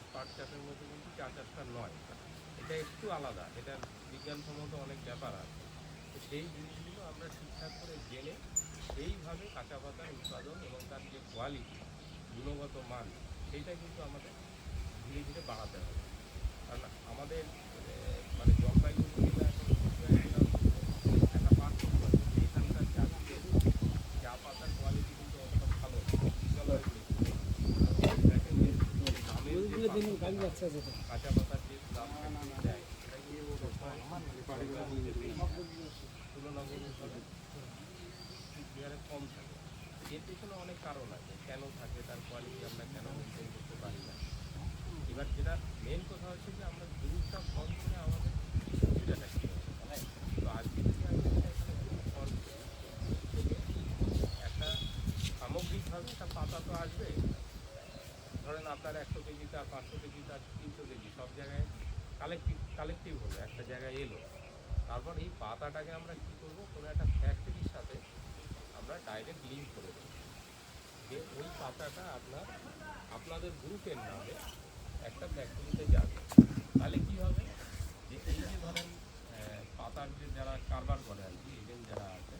চাষ, পাট চাষের মধ্যে কিন্তু চা চাষটা নয়। এটা একটু আলাদা, এটা বিজ্ঞানসম্মত অনেক ব্যাপার আছে। তো সেই জিনিসগুলো আমরা ঠিকঠাক করে জেনে সেইভাবে কাঁচা পাতার উৎপাদন এবং তার যে কোয়ালিটি গুণগত মান সেটা কিন্তু আমাদের ধীরে ধীরে বাড়াতে হবে। কারণ আমাদের আহ, মানে জলপাইগুড়ি জেলা এখন একটা একটা পার্থক্য আছে যে এখানকার চাষিদের চা পাতার কোয়ালিটি কিন্তু অতটা ভালো না। জলপাইগুড়ি দেখেন যে দামের যে কাঁচা পাতার যে দাম দেয় সেটা কিন্তু তুলনামূলকভাবে হারে কম থাকে এর পেছনে অনেক কারণ আছে কেন থাকে তার কোয়ালিটি আমরা কেন মেনটেন করতে পারি না এবার যেটা মেন কথা হচ্ছে যে আমরা দুধটা ফল করে আমাদের কী হবে তো আজকে যদি আমি একটা সামগ্রিকভাবে একটা পাতা তো আসবে ধরেন আপনার একশো কেজি তার পাঁচশো কেজি তার তিনশো কেজি, সব জায়গায় কালেকটিভ কালেকটিভ হলো, একটা জায়গায় এলো। তারপর এই পাতাটাকে আমরা কী করব? কোনো একটা ফ্যাক্টরির সাথে আমরা ডাইরেক্ট লিঙ্ক করে দেবো। যে ওই পাতাটা আপনার, আপনাদের গ্রুপের নামে একটা ফ্যাক্টরিতে যাবে। তাহলে কী হবে? যে এই যে ধরেন পাতার যে যারা কারবার করে আর কি এজেন্ট যারা আছে,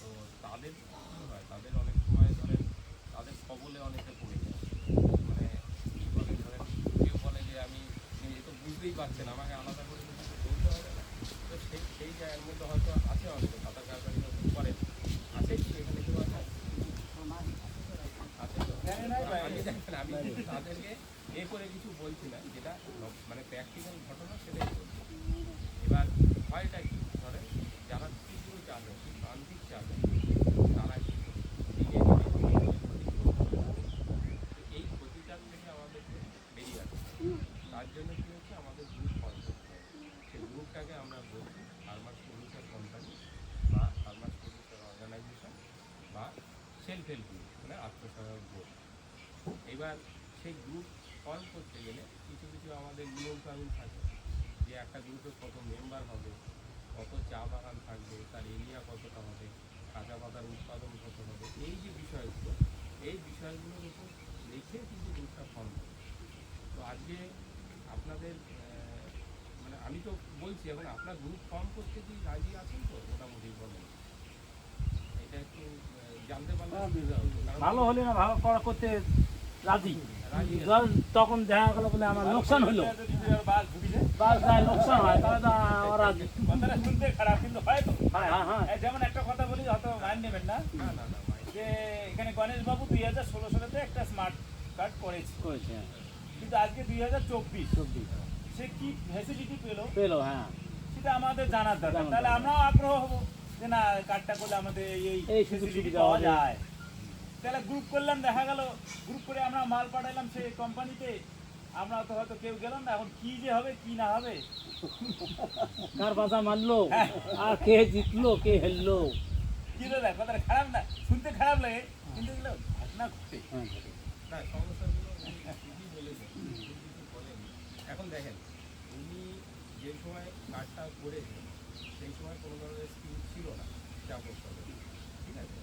তো তাদের কী হয়? তাদের অনেক সময় ধরেন, তাদের কবলে অনেকে পড়ে যায় মানে কী বলে ধরেন কেউ বলে যে আমি এ তো বুঝতেই পারছেন আমাকে আলাদা করে বলতে হবে না। তো সেই সেই জায়গার মধ্যে হয়তো আছে অনেকে সাঁতার কারবারি হয়তো করেন। আছে কি এখানে কেউ আছে? আছে আমি দেখেন আমি তাদেরকে এ করে কিছু বলছি না যেটা মানে প্র্যাকটিক্যাল ঘটনা সেটাই বলছি এবার হয়টা কি ধরেন যারা তীব্র চাষে প্রান্তিক চাষে তারা কিন্তু দিনে দিনে ক্ষতি করছে। তো এই ক্ষতিটার থেকে আমাদেরকে বেরিয়ে আসতে হবে। তার জন্য কি হচ্ছে আমাদের গ্রুপ ফর্ম করতে হবে সেই গ্রুপটাকে আমরা বলছি ফার্মার প্রডিউসার কোম্পানি বা ফার্মার প্রডিউসার অর্গানাইজেশন বা সেলফ হেল্প গ্রুপ মানে আত্মসহায়ক গ্রুপ এবার সেই গ্রুপ ফর্ম করতে গেলে কিছু কিছু আমাদের নিয়ম কানুন থাকে, যে একটা গ্রুপে কত মেম্বার হবে, কত চা বাগান থাকবে, তার এরিয়া কতটা হবে, কাঁচা পাতার উৎপাদন কত হবে, এই যে বিষয়গুলো, এই বিষয়গুলোর উপর রেখে কিন্তু গ্রুপটা ফর্ম করে তো আজকে আপনাদের মানে আমি তো বলছি, এখন আপনার গ্রুপ ফর্ম করতে কি রাজি আছেন তো? মোটামুটি বলেন। এটা একটু ভালো হলে না ভালো করা করতে রাজি। তখন দেখা গেল বলে আমার লোকসান হলো। বাস যায় লোকসান হয় তাহলে তো আমার শুনতে খারাপ কিন্তু হয় তো। হ্যাঁ হ্যাঁ হ্যাঁ। যেমন একটা কথা বলি হয়তো নেবেন না। যে এখানে গণেশ বাবু দুই হাজার ষোলো সালেতে একটা স্মার্ট কার্ড করেছে। করেছে কিন্তু আজকে দুই হাজার চব্বিশ। চব্বিশ সে কি ফ্যাসিলিটি পেল? পেল হ্যাঁ। সেটা আমাদের জানার দরকার। তাহলে আমরাও আগ্রহ হব। যে না কার্ডটা করলে আমাদের এই এই এই সুবিধা পাওয়া যায়। তাহলে গ্রুপ করলাম দেখা গেল। গ্রুপ করে আমরা মাল পাঠালাম সেই কোম্পানিতে আমরা তো হয়তো কেউ গেলাম না এখন কি যে হবে কি না হবে? কার মারলো? আর কে জিতলো কে হেললো কি কথাটা খারাপ না শুনতে খারাপ লাগে। কিন্তু এগুলো ঘটনা ঘটে। হ্যাঁ না সমস্যাগুলো ঠিকই বলেছেন। এখন দেখেন উনি যে সময় কাজটা করেছেন সেই সময় কোনো ধরনের স্কিম ছিল না চা করতে হবে ঠিক আছে?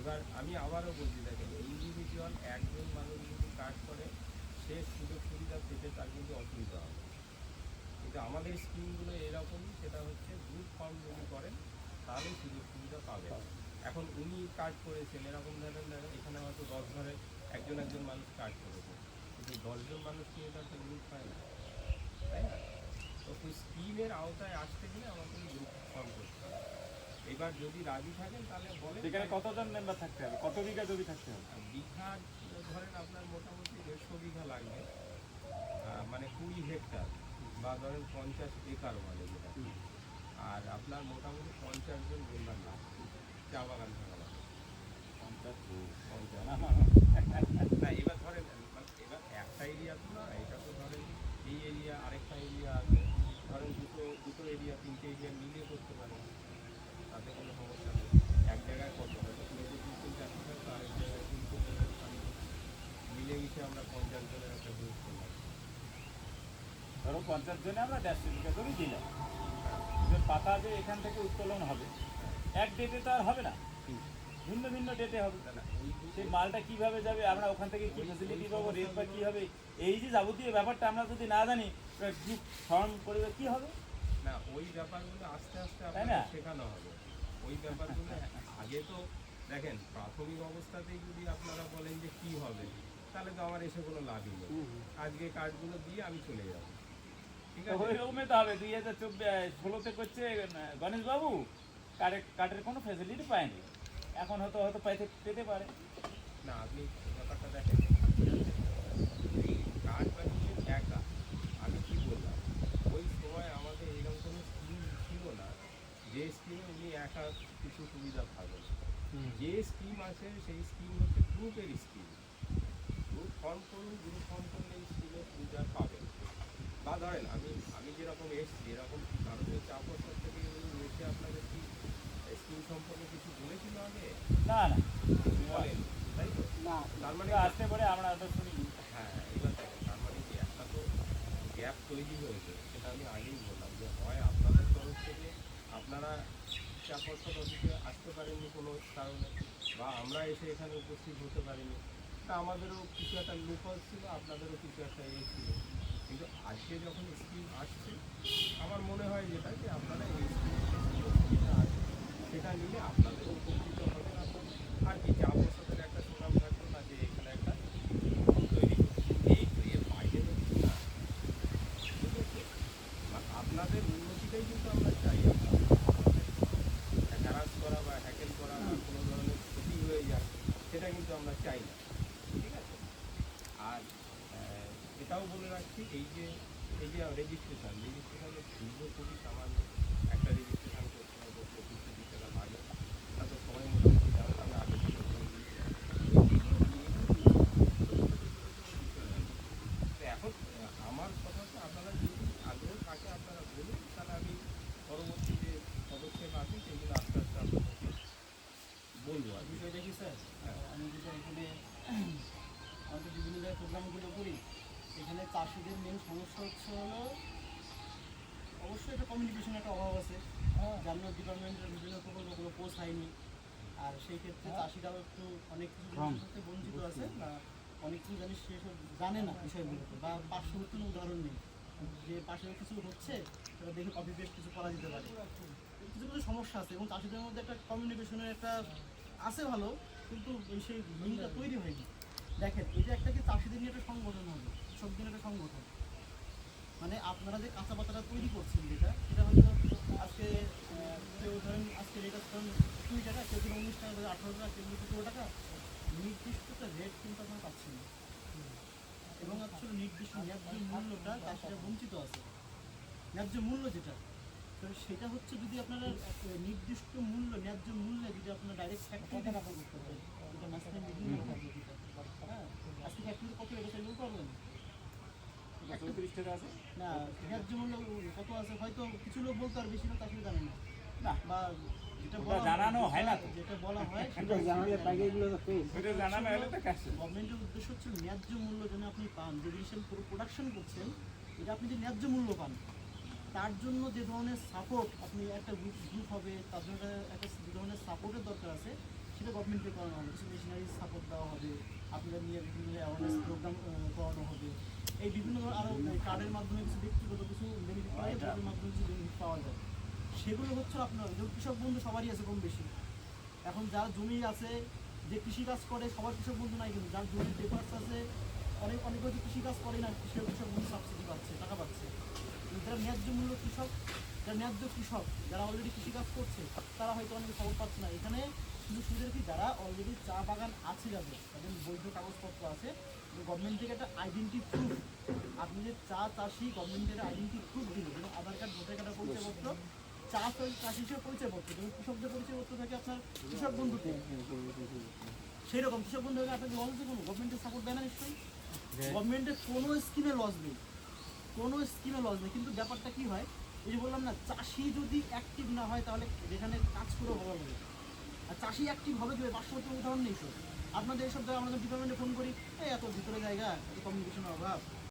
এবার আমি আবারও বলছি, দেখেন ইন্ডিভিজুয়াল একজন মানুষ যদি কাজ করে, সে সুযোগ সুবিধা পেতে তার কিন্তু অসুবিধা হবে। কিন্তু আমাদের স্কিমগুলো এরকমই, সেটা হচ্ছে গ্রুপ ফর্ম যদি করেন, তাহলে সুযোগ সুবিধা পাবে এখন উনি কাজ করেছেন, এরকম ধরেন দেখেন এখানে হয়তো দশ ঘরে একজন একজন মানুষ কাজ করেছে। কিন্তু দশজন মানুষ নিয়ে তো একটা গ্রুপ হয় না, তাই না? তো ওই স্কিমের আওতায় আসতে গেলে আমাদের গ্রুপ ফর্ম করতে হবে। এবার যদি রাজি থাকেন তাহলে বলেন। সেখানে কতজন মেম্বার থাকতে হবে? কত বিঘা জমি থাকতে হবে? বিঘা ধরেন আপনার মোটামুটি দেড়শো বিঘা লাগবে। মানে কুড়ি হেক্টর বা ধরেন পঞ্চাশ একর বলে যেটা। আর আপনার মোটামুটি পঞ্চাশ জন মেম্বার লাগবে চা বাগান থাকা লাগবে। পঞ্চাশ না এবার ধরেন মানে এবার একটা এরিয়া তো না এটা তো ধরেন এই এরিয়া আরেকটা এরিয়া আছে। ধরেন দুটো দুটো এরিয়া তিনটে এরিয়া মিলিয়ে করতে পারেন। তাতে কোনো সমস্যা নেই। এক জায়গায় কত হয়তো মেয়েদের তিনটে চারটে থাকতো আরেক জায়গায় তিনটে চারটে থাকতো আমরা পঞ্চাশ জনের একটা গ্রুপ করলাম। ধরো পঞ্চাশ জনে আমরা দেড়শো দিলাম। যে পাতা যে এখান থেকে উত্তোলন হবে এক ডেটে তো আর হবে না। ভিন্ন ভিন্ন ডেটে হবে। সেই মালটা কীভাবে যাবে আমরা ওখান থেকে কি ফ্যাসিলিটি পাবো রেট বা কি হবে? এই যে যাবতীয় ব্যাপারটা আমরা যদি না জানি গ্রুপ ফর্ম করে কি হবে? না ওই ব্যাপারগুলো আস্তে আস্তে আপনাকে? শেখানো হবে। ওই ব্যাপারগুলো আগে তো দেখেন প্রাথমিক অবস্থাতেই যদি আপনারা বলেন যে কি হবে তাহলে তো আমার এসে কোনো লাভই নেই। আজকে কার্ডগুলো দিয়ে আমি চলে যাব। ঠিক তো আছে? ওই রকমই তো হবে দুই হাজার চব্বিশ ষোলোতে করছে গণেশ বাবু কার্ডের কার্ডের কোনো ফ্যাসিলিটি পায়নি। এখন হয়তো হয়তো পাইতে পেতে পারে। না আপনি ব্যাপারটা দেখেন কার্ড বানিয়ে একা আমি কি বললাম ওই সময় আমাদের এরকম কোনো স্কিম ছিল না যে স্কিমে উনি একা কিছু সুবিধা পাবেন যে স্কিম আছে সেই স্কিম হচ্ছে গ্রুপের স্কিম গ্রুপ ফর্ম করুন গ্রুপ ফর্ম করলে এই স্কিমের সুবিধা পাবেন। বা ধরেন আমি আমি যেরকম এসেছি এরকম কি কারণে চাপ থেকে এসে আপনাদের কি স্কিম সম্পর্কে কিছু বলেছিল আগে? না না। বলেন তাই তো? না। তার মানে আসতে পারে আমরা তো শুনি হ্যাঁ এবার দেখেন তার মানে কি? একটা তো গ্যাপ তৈরি হয়েছে সেটা আমি আগেই বললাম যে হয় আপনাদের তরফ থেকে আপনারা চাপর্ষদ অফিসে আসতে পারেনি কোনো কারণে, বা আমরা এসে এখানে উপস্থিত হতে পারিনি। তা আমাদেরও কিছু একটা লুফল ছিল, আপনাদেরও কিছু একটা ইয়ে ছিল। কিন্তু আজকে যখন স্কিম আসছে, আমার মনে হয় যেটা যে আপনারা এই স্কিমটা আছে, সেটা নিয়ে আপনাদেরও উপকৃত হবে আর কি চাপর্ষদের একটা সুনাম থাকবে না যে এখানে একটা তৈরি করছে। এই তো এর বাইরে তো কিছু না ঠিক আছে? আর আপনাদের উন্নতিটাই কিন্তু আমরা চাই হ্যারাস করা বা হ্যাকেল করা বা কোনো ধরনের ক্ষতি হয়ে যায় সেটা কিন্তু আমরা চাই না ঠিক আছে আর আহ, এটাও বলে রাখছি এই যে এই যে রেজিস্ট্রেশন রেজিস্ট্রেশনের দীর্ঘ খুবই সামান্য একটা রেজিস্ট্রেশন করতে হবে পঁচিশ তিরিশ টাকা লাগে তা তো সময় মোটামুটি যাবে আমি আগে থেকে করে দিয়েছি। তো এখন আহ, আমার কথা হচ্ছে আপনারা যদি আগ্রহ থাকে আপনারা বলুন তাহলে আমি পরবর্তী যে পদক্ষেপ আছে সেগুলো আস্তে আস্তে আপনাদেরকে বলব আর কি। বিষয়টা কি স্যার হ্যাঁ। আমি যেটা এখানে আমাদের বিভিন্ন জায়গায় প্রোগ্রামগুলো করি এখানে চাষিদের মেন সমস্যা হচ্ছে হলো অবশ্যই এটা কমিউনিকেশন একটা অভাব আছে জাতীয় ডিপার্টমেন্টের বিভিন্ন প্রকল্পগুলো পৌঁছায়নি। আর সেই ক্ষেত্রে চাষিরাও একটু অনেক কিছু সাথে বঞ্চিত আছে অনেক কিছু জানিস সেসব জানে না বিষয়গুলোতে বা পার্শ্ববর্তী কোনো উদাহরণ নেই। যে পাশে কিছু হচ্ছে সেটা দেখে কপি পেস্ট কিছু করা যেতে পারে। কিছু কিছু সমস্যা আছে এবং চাষিদের মধ্যে একটা কমিউনিকেশনের একটা আছে ভালো কিন্তু সেই লিঙ্কটা তৈরি হয়নি। দেখেন এটা একটা কি চাষিদের নিয়ে একটা সংগঠন হবে কৃষকদের একটা সংগঠন। মানে আপনারা যে কাঁচা পাতাটা তৈরি করছেন যেটা সেটা হয়তো আজকে কেউ ধরেন আজকে রেট আছে ধরেন কুড়ি টাকা কেউ ধরেন উনিশ টাকা ধরেন আঠারো টাকা কেউ সতেরো টাকা নির্দিষ্ট একটা রেট কিন্তু আপনারা পাচ্ছেন না। এবং আসলে নির্দিষ্ট ন্যায্য মূল্যটা চাষিরা বঞ্চিত আছে। ন্যায্য মূল্য যেটা তো সেটা হচ্ছে যদি আপনারা নির্দিষ্ট মূল্য ন্যায্য মূল্যে যদি আপনারা ডাইরেক্ট ফ্যাক্টরি থেকে করতে পারেন যেটা মাঝখানে যেটা হ্যাঁ? আজকে ফ্যাক্টরি কত রেটে সেগুলো পারবেন চৌত্রিশ টাকা আছে? না ন্যায্য মূল্য কত আছে হয়তো কিছু লোক বলতে আর বেশি লোক আসলে জানে না। না বা যেটা ওটা বলা হয়- জানানো হয় না তো। যেটা বলা হয় এটা জানালে পাইকারিগুলো তো পেয়ে জানানো হলে তো কাজ গভর্নমেন্টের উদ্দেশ্য হচ্ছে ন্যায্য মূল্য যেন আপনি পান। যে জিনিসের পুরো প্রোডাকশন করছেন এটা আপনি যে ন্যায্য মূল্য পান তার জন্য যে ধরনের সাপোর্ট আপনি একটা গ্রুপ গ্রুপ হবে তার জন্য একটা যে ধরনের সাপোর্টের দরকার আছে সেটা গভর্নমেন্টকে করানো হবে। কিছু মেশিনারি সাপোর্ট দেওয়া হবে আপনাদের নিয়ে বিভিন্ন অ্যাওয়ারনেস প্রোগ্রাম করানো হবে। এই বিভিন্ন আরও কার্ডের মাধ্যমে কিছু ব্যক্তিগত কিছু কার্ডের মাধ্যমে কিছু বেনিফিট পাওয়া যায়। সেগুলো হচ্ছে আপনার যেমন কৃষক বন্ধু সবারই আছে কম বেশি। এখন যার জমি আছে, যে কৃষিকাজ করে, সবার কৃষক বন্ধু নাই কিন্তু, যার জমির পেপার্স আছে, অনেক অনেক হয়তো কৃষিকাজ করে না কৃষক কৃষক বন্ধু সাবসিডি পাচ্ছে, টাকা পাচ্ছে। যারা ন্যায্য মূল্য কৃষক, যারা ন্যায্য কৃষক, যারা অলরেডি কৃষিকাজ করছে, তারা হয়তো অনেক খবর পাচ্ছে না। এখানে কিন্তু কি যারা অলরেডি চা বাগান আছে যাদের তাদের বৈধ কাগজপত্র আছে গভর্নমেন্ট থেকে একটা আইডেন্টি প্রুফ আপনি যে চা চাষি গভর্নমেন্টের আইডেন্টি প্রুফ দিল যেমন আধার কার্ড ভোটার কার্ডের পরিচয়পত্র চা চাষি হিসেবে পরিচয়পত্র যেমন কৃষকদের পরিচয়পত্র থাকে আপনার কৃষক বন্ধুতে সেই রকম কৃষক বন্ধু হলে আপনাকে লস দেবো গভর্নমেন্টের সাপোর্ট দেয় না নিশ্চয়ই। গভর্নমেন্টের কোনো স্কিমে লস নেই। কোনো স্কিমে লস নেই। কিন্তু ব্যাপারটা কি হয়? এই যে বললাম না চাষি যদি অ্যাক্টিভ না হয় তাহলে যেখানে কাজ করে ভালো হবে আর চাষি অ্যাক্টিভ হবে কি পার্শ্ববর্তী উদাহরণ নেই আপনাদের এসব জায়গায় আমাদের ডিপার্টমেন্টে ফোন করি, এই এত ভিতরে জায়গা, এত কমিউনিকেশনের অভাব।